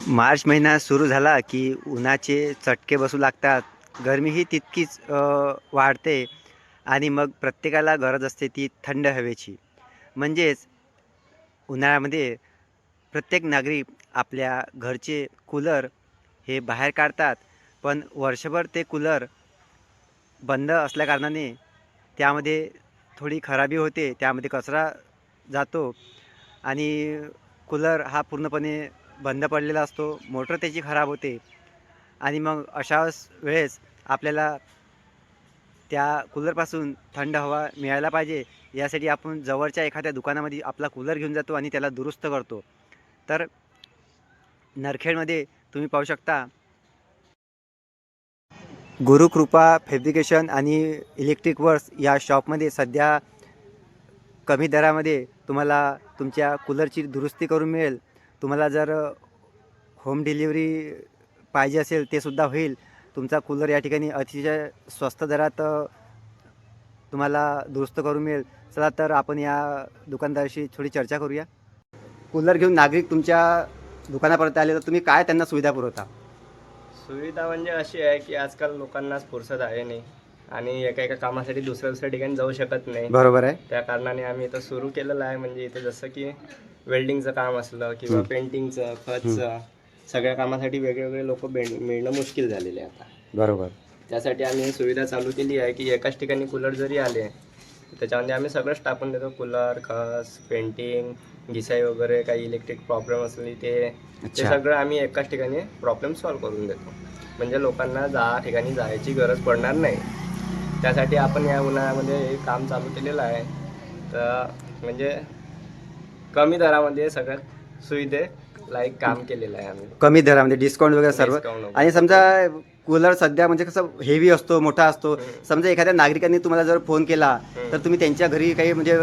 मार्च महिना सुरू झाला की उन्हाचे चटके बसू लागतात. गरमीही तितकीच वाढते आणि मग प्रत्येकाला गरज असते ती थंड हवेची. म्हणजेच उन्हाळ्यामध्ये प्रत्येक नागरिक आपल्या घरचे कूलर हे बाहेर काढतात पण वर्षभर ते कूलर बंद असल्याकारणाने त्यामध्ये थोडी खराबी होते त्यामध्ये कचरा जातो आणि कूलर हा पूर्णपणे बंद पडलेला असतो मोटर त्याची खराब होते. आणि मग अशा वेळेस आपल्याला त्या कूलरपासून थंड हवा मिळायला पाहिजे यासाठी आपण जवळच्या एखाद्या दुकानामध्ये आपला कूलर घेऊन जातो आणि त्याला दुरुस्त करतो. तर नरखेडमध्ये तुम्ही पाहू शकता. गुरुकृपा फॅब्रिकेशन आणि इलेक्ट्रिक वर्क्स या शॉपमध्ये सध्या कमी दरामध्ये तुम्हाला तुमच्या कूलरची दुरुस्ती करून मिळेल. तुम्हाला जर होम डिलिव्हरी पाहिजे असेल ते सुद्धा होईल. तुमचा कूलर या ठिकाणी अतिशय स्वस्त दरात तुम्हाला दुरुस्त करून मिळेल. चला तर आपण या दुकानदाराशी थोडी चर्चा करूया. कूलर घेऊन नागरिक तुमच्या दुकानापर्यंत आले तर तुम्ही काय त्यांना सुविधा पुरवता? सुविधा म्हणजे अशी आहे की आजकाल लोकांना फुरसत आहे नाही. आणि एका एका कामासाठी दुसऱ्या दुसऱ्या ठिकाणी जाऊ शकत नाही. बरोबर आहे. त्या कारणाने आम्ही इथं सुरू केलेलं आहे. म्हणजे इथं जसं की वेल्डिंगचं काम असलं किंवा पेंटिंगचं खतचं सगळ्या कामासाठी वेगवेगळे लोक मिळणं मुश्किल झालेले आहे आता. बरोबर. त्यासाठी आम्ही ही सुविधा चालू केली आहे की एकाच ठिकाणी कूलर जरी आले त्याच्यामध्ये आम्ही सगळंच टाकून देतो. कूलर खस पेंटिंग घिसाई वगैरे काही इलेक्ट्रिक प्रॉब्लेम असली ते ते. सगळं आम्ही एकाच ठिकाणी प्रॉब्लेम सॉल्व्ह करून देतो. म्हणजे लोकांना जा ठिकाणी जायची गरज पडणार नाही. त्यासाठी आपण या उन्हाळ्यामध्ये हे काम चालू केलेलं आहे तर म्हणजे कमी दरामध्ये सगळ्यात सुविधे लाईक काम केलेलं आहे आम्ही कमी दरामध्ये डिस्काउंट वगैरे सर्व Discount वगैरे. आणि समजा कूलर सध्या म्हणजे कसं हेवी असतो मोठा असतो समजा एखाद्या नागरिकांनी तुम्हाला जर फोन केला तर तुम्ही त्यांच्या घरी काही म्हणजे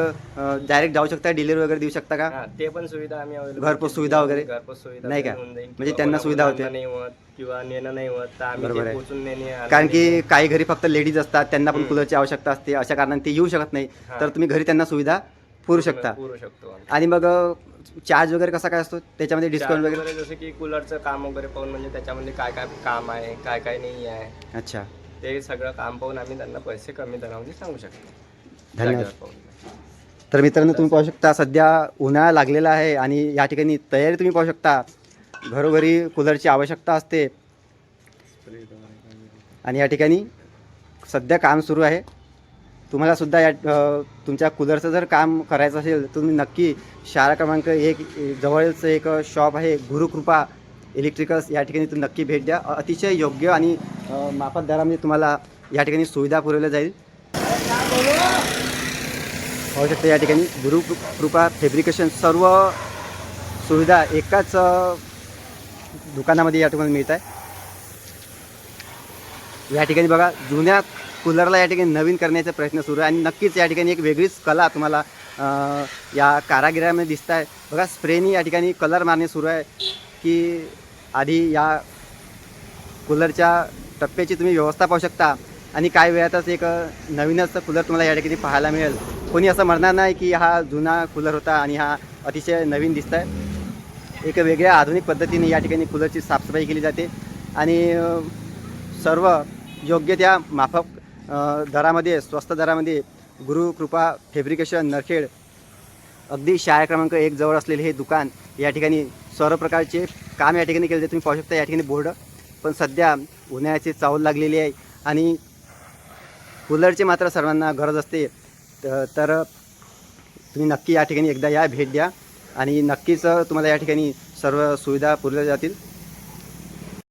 डायरेक्ट जाऊ शकता डिलिव्हरी वगैरे देऊ शकता का हा, ते पण सुविधा आम्ही available घरपोच केली सुविधा आहे. वगैरे? घरपोच सुविधा नाही का? पण होऊन जाईल. म्हणजे किंवा त्यांना कोणाला सुविधा होते. नाही होत किंवा नेणं नाही होत तर आम्ही बरोबर ते आहे. पोचून नेणे आणणं कारण की काही घरी फक्त लेडीज असतात त्यांना पण कूलरची आवश्यकता असते अशा कारणाने ते येऊ शकत नाही हा. तर तुम्ही घरी त्यांना सुविधा पुरू. शकता पुरू शकतो आम्ही. आणि मग चार्ज वगैरे कसा काय असतो त्याच्यामध्ये डिस्काउंट वगैरे जसं की कूलरचं काम वगैरे पाहून म्हणजे त्याच्यामध्ये काय काय काम आहे काय काय नाही आहे अच्छा ते सगळं काम पाहून आम्ही त्यांना पैसे कमी दरामध्ये सांगू शकतो धन्यवाद जागेवर पाहून. तर मित्रांनो तुम्ही पाहू शकता सध्या उन्हाळा लागलेला आहे आणि या ठिकाणी तयारी तुम्ही पाहू शकता घरोघरी कूलरची आवश्यकता असते. आणि या ठिकाणी सध्या काम सुरू आहे. तुम्हाला सुद्धा या तुमच्या कूलरचं जर काम करायचं असेल तर तुम्ही नक्की शाळा क्रमांक एक जवळच एक शॉप आहे गुरुकृपा इलेक्ट्रिकल्स. या ठिकाणी तुम्ही नक्की भेट द्या. अतिशय योग्य आणि माफत दरामध्ये तुम्हाला या ठिकाणी सुविधा पुरवल्या जाईल. होऊ शकते या ठिकाणी गुरुकृपा फेब्रिकेशन. सर्व सुविधा एकाच दुकानामध्ये या ठिकाणी मिळत आहे. या ठिकाणी बघा जुन्या कूलरला या ठिकाणी नवीन करण्याचा प्रयत्न सुरू आहे आणि नक्कीच या ठिकाणी एक वेगळीच कला तुम्हाला या कारागिरामध्ये दिसत आहे. बघा स्प्रेनी या ठिकाणी कलर मारणे सुरू आहे की आधी या कूलरच्या टप्प्याची तुम्ही व्यवस्था पाहू शकता आणि काही वेळातच एक नवीनच कूलर तुम्हाला या ठिकाणी पाहायला मिळेल. कोणी असं म्हणणार नाही की हा जुना कूलर होता आणि हा अतिशय नवीन दिसत आहे. एक वेगळ्या आधुनिक पद्धतीने या ठिकाणी कूलरची साफसफाई केली जाते आणि सर्व योग्य त्या माफक दरामध्ये स्वस्त दरामध्ये गुरुकृपा फेब्रिकेशन नरखेड अगदी शाळा क्रमांक एक जवळ असलेले हे दुकान या ठिकाणी सर्व प्रकारचे काम या ठिकाणी केले जाते. तुम्ही पाहू शकता या ठिकाणी बोर्ड पण सध्या उन्हाळ्याची चावल लागलेली आहे आणि कूलरची मात्र सर्वांना गरज असते. तर तुम्ही नक्की या ठिकाणी एकदा या भेट द्या. आणि नक्कीच तुम्हाला या ठिकाणी सर्व सुविधा पुरवल्या जातील.